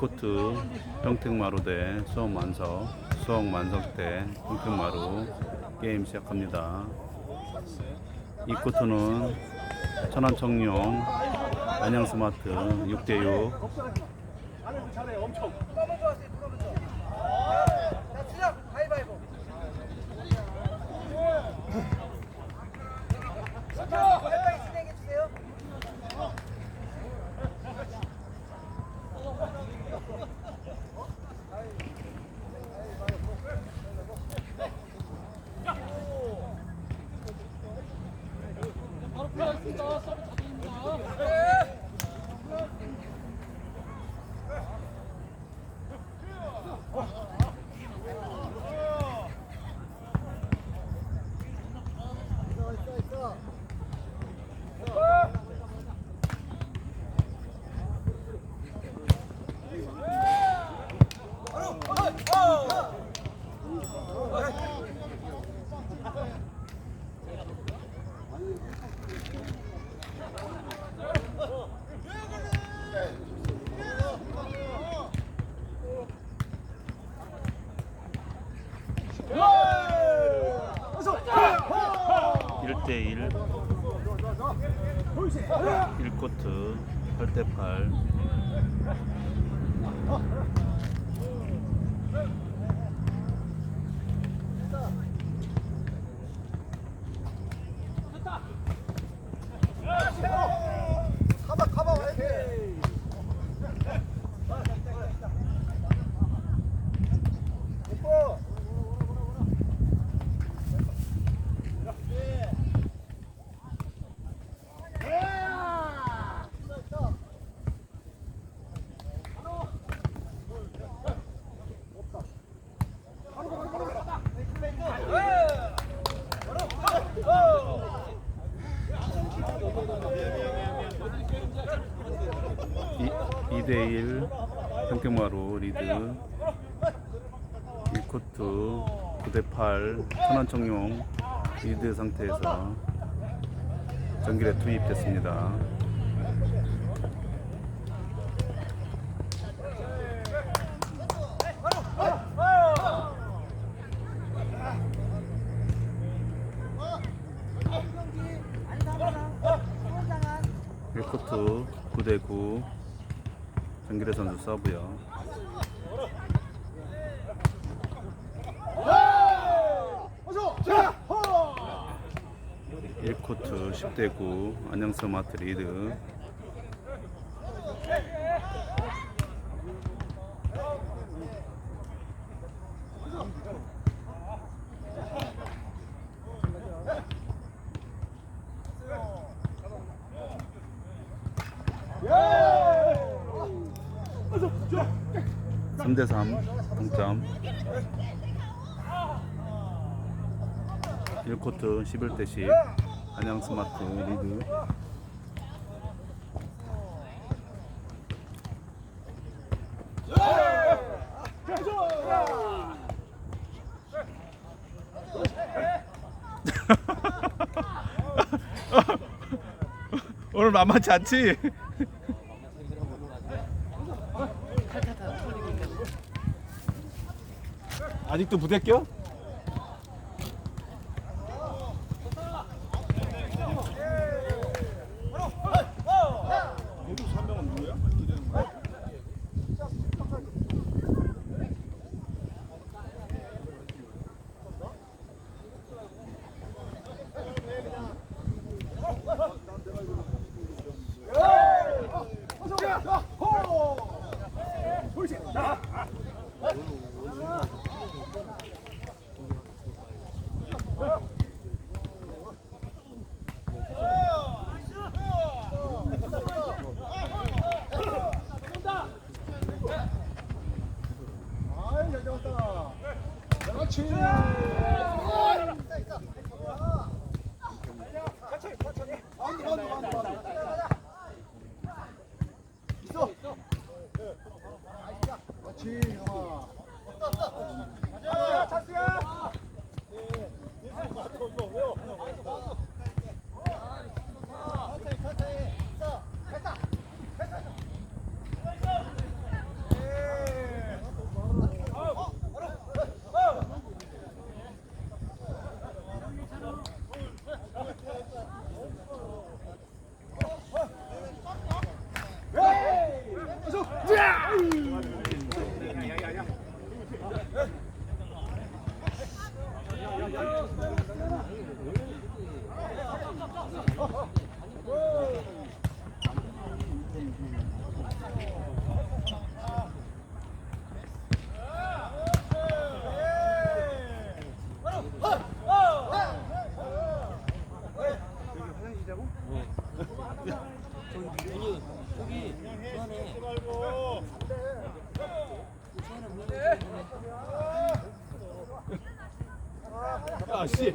이코트 평택마루 대 수원만석 수원만석 대 평택마루 게임 시작합니다. 이 코트는 천안청룡 안양스마트 6대6 1대1 1코트 8대8 1코트 9대8 천안 청룡 리드 상태에서 전길에 투입됐습니다. 1코트 9대9 전길의 선수 서브요. 코트 10대 9 안녕스마트 리드. 삼대삼 동점. 1코트 11대 10 안양스마트 리드 오늘 만만치 않지? 아직도 부대껴? 저기 저기 저기 저기 야, 씨.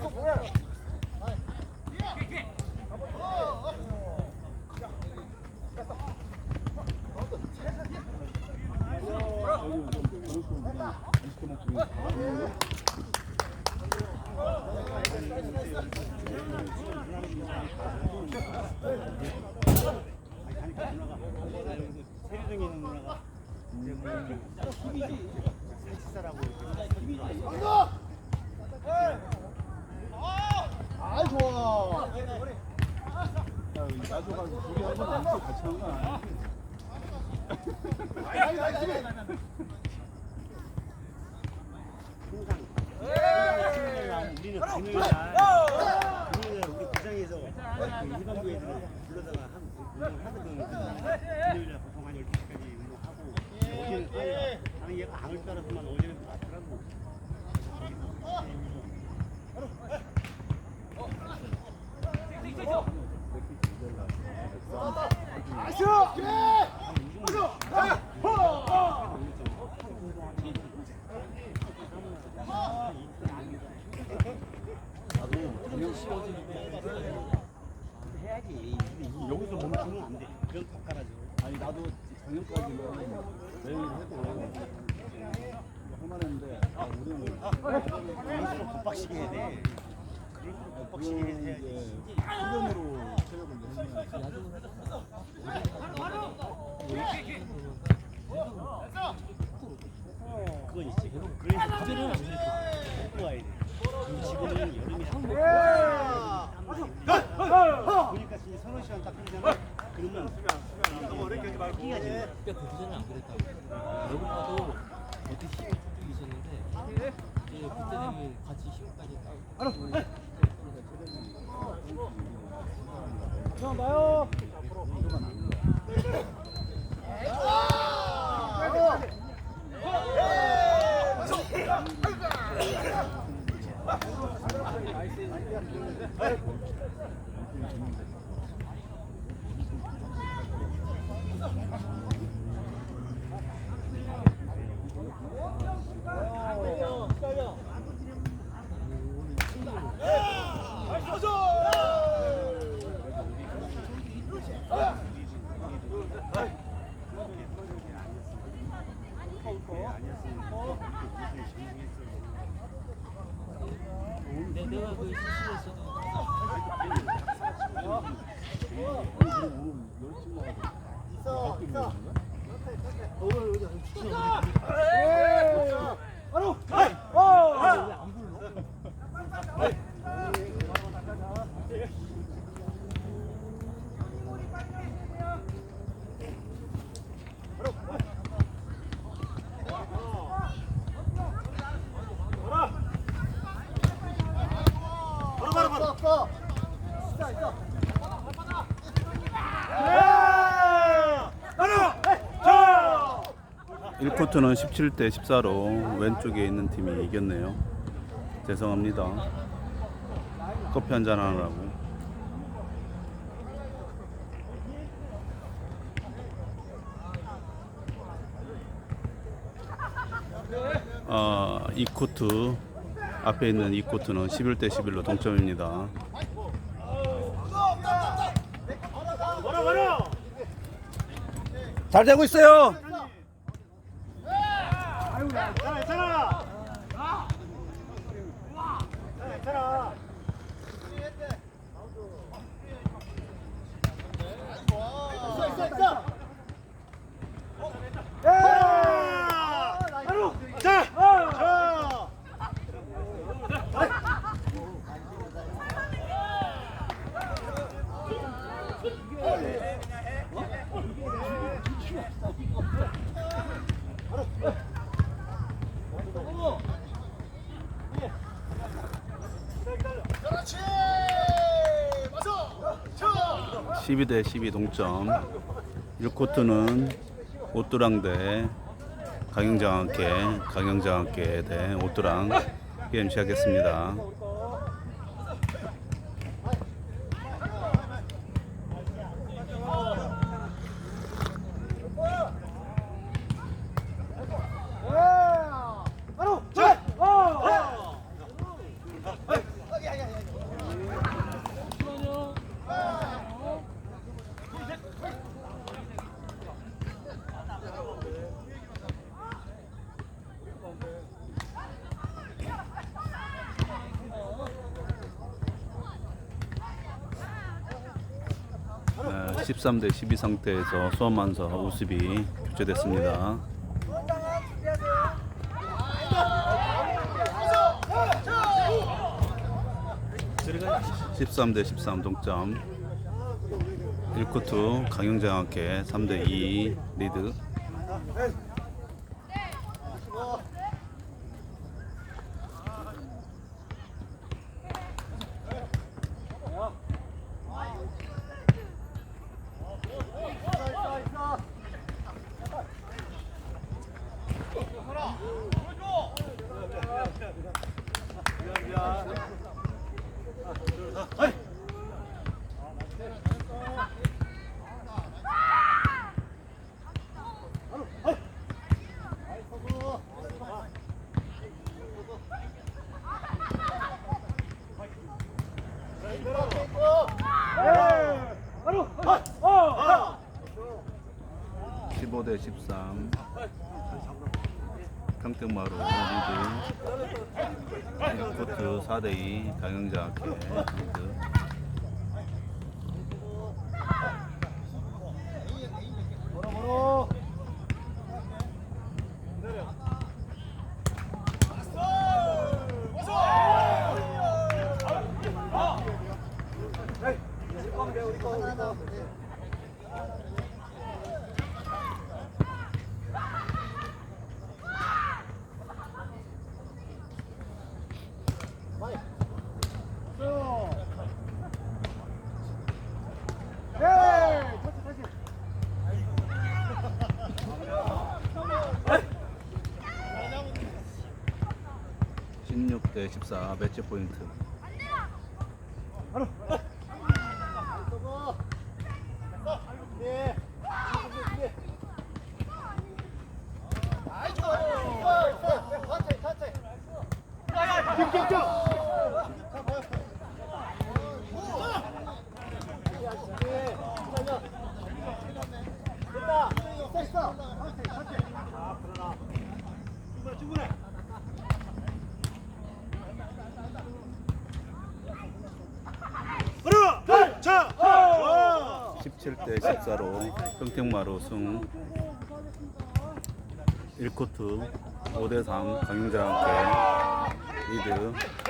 뭐야? 여기 좀 그럴 거면 20대 먹고 세류중에 있는 누나가 이제 사치사라고 아, 좋아. 야, 여기 가져가서 둘이 한번 남고 같이 하는 거 아니야? 아이, 아이, 집에. 우리는 금요일날 금요일날 우리 구장에서 그 일반부 애들을 불러다가 한 운동을 하거든 금요일날 보통 한 12시까지 운동하고 어제는 아니, 나는 얘가 줄 알았지만 어제는 왔더라고 아쉬! 예! 해야지 여기서 멈추면 안돼 그럼 더 깔아줘 아니 나도 작년까지는 매일 해도 할만했는데 아, 우리는 그럴수록 겁박시게 해야 돼 그럴수록 겁박시게 그거는 해야지 이제 훈련으로 체력을 내면 그건 있지. 그래서 부대를 갖고 와야 돼. 지금은 여름이 한국 보니까 지금 서너 시간 딱 흘리잖아. 그러면 너무 어렵게 하지 말고 끼가 지금. 그때 그 전에 안 그랬다고. 어디 시험 쪽이 있었는데 그때 되면 같이 시험까지 따고. 형, 나요. 내, 내가 그 실수했어도 있어, 있어. 바로 어 바로 바로 바로. 있어 있어 있어 바로. 자. 1쿼터는 17대 14로 왼쪽에 있는 팀이 이겼네요. 죄송합니다. 커피 한잔 하느라고. 어, 2쿼터 앞에 있는 2쿼터는 11대 11로 동점입니다. 잘 되고 있어요. 괜찮아 괜찮아. 괜찮아. 있어 있어 있어 자. 바로. 자. 자. 그렇지 맞아 쳐 12대 12 동점. 1쿼터는 오뚜랑 대 강영장학회, 강영장학회 대 오뚜랑 게임 시작했습니다. 13대 12 상태에서 수원만사 우습이 교체됐습니다. 13대 13 동점. 1쿼터 강영장학회 3대 2 리드. 13 평택마루 리드. 1쿼터 4대 2 강영장학회 리드 16대 14 매치 포인트. 바로 17대 14로 평택마루 승 1코트 5대3 강용자와 함께 리드.